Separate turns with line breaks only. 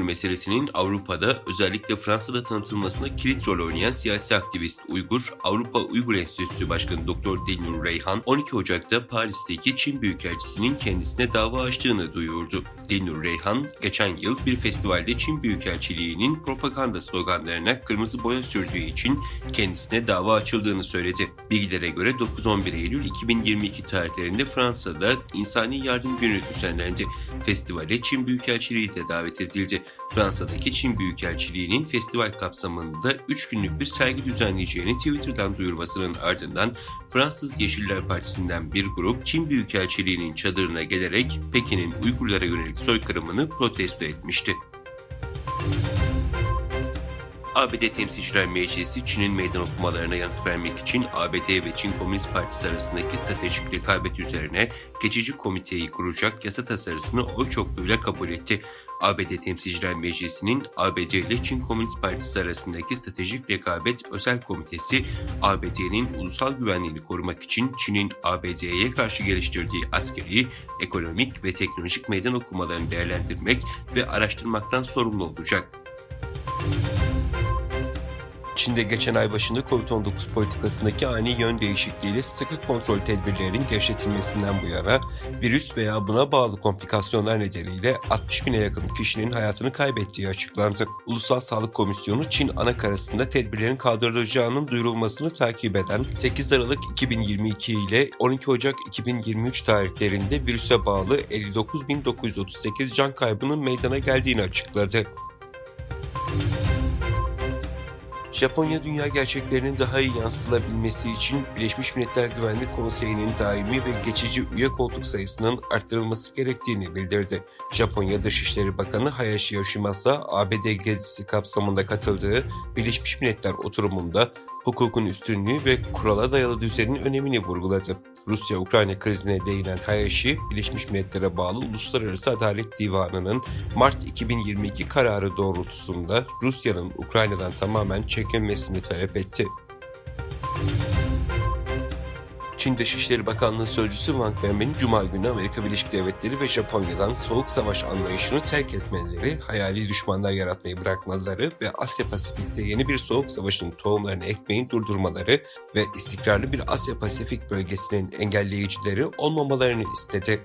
meselesinin Avrupa'da özellikle Fransa'da tanıtılmasına kilit rol oynayan siyasi aktivist Uygur, Avrupa Uygur Enstitüsü Başkanı Dr. Dilnur Reyhan, 12 Ocak'ta Paris'teki Çin Büyükelçisi'nin kendisine dava açtığını duyurdu. Dilnur Reyhan, geçen yıl bir festivalde Çin Büyükelçiliği'nin propaganda sloganlarına kırmızı boya sürdüğü için kendisine dava açıldığını söyledi. Bilgilere göre 9-11 Eylül 2022 tarihlerinde Fransa'da İnsani Yardım Günü düzenlendi. Festivale Çin Büyükelçiliği de davet edildi. Fransa'daki Çin Büyükelçiliği'nin festival kapsamında 3 günlük bir sergi düzenleyeceğini Twitter'dan duyurmasının ardından Fransız Yeşiller Partisi'nden bir grup Çin Büyükelçiliği'nin çadırına gelerek Pekin'in Uygurlara yönelik soykırımını protesto etmişti. ABD Temsilciler Meclisi Çin'in meydan okumalarına yanıt vermek için ABD ve Çin Komünist Partisi arasındaki stratejik rekabet üzerine geçici komiteyi kuracak yasa tasarısını oy çokluğuyla kabul etti. ABD Temsilciler Meclisi'nin ABD ile Çin Komünist Partisi arasındaki stratejik rekabet özel komitesi ABD'nin ulusal güvenliğini korumak için Çin'in ABD'ye karşı geliştirdiği askeri, ekonomik ve teknolojik meydan okumalarını değerlendirmek ve araştırmaktan sorumlu olacak. Çin'de geçen ay başında COVID-19 politikasındaki ani yön değişikliğiyle sıkı kontrol tedbirlerinin gevşetilmesinden bu yana virüs veya buna bağlı komplikasyonlar nedeniyle 60 bine yakın kişinin hayatını kaybettiği açıklandı. Ulusal Sağlık Komisyonu Çin anakarasında tedbirlerin kaldırılacağının duyurulmasını takip eden 8 Aralık 2022 ile 12 Ocak 2023 tarihlerinde virüse bağlı 59.938 can kaybının meydana geldiğini açıkladı. Japonya dünya gerçeklerinin daha iyi yansıtılabilmesi için Birleşmiş Milletler Güvenlik Konseyi'nin daimi ve geçici üye koltuk sayısının arttırılması gerektiğini bildirdi. Japonya Dışişleri Bakanı Hayashi Yoshimasa, ABD gezisi kapsamında katıldığı Birleşmiş Milletler oturumunda hukukun üstünlüğü ve kurala dayalı düzenin önemini vurguladı. Rusya-Ukrayna krizine değinen Hayashi, Birleşmiş Milletler'e bağlı Uluslararası Adalet Divanı'nın Mart 2022 kararı doğrultusunda Rusya'nın Ukrayna'dan tamamen çekilmesini talep etti. Çin Dışişleri Bakanlığı Sözcüsü Wang Wenbin, Cuma günü Amerika Birleşik Devletleri ve Japonya'dan soğuk savaş anlayışını terk etmeleri, hayali düşmanlar yaratmayı bırakmaları ve Asya Pasifik'te yeni bir soğuk savaşın tohumlarını ekmeğin durdurmaları ve istikrarlı bir Asya Pasifik bölgesinin engelleyicileri olmamalarını istedi.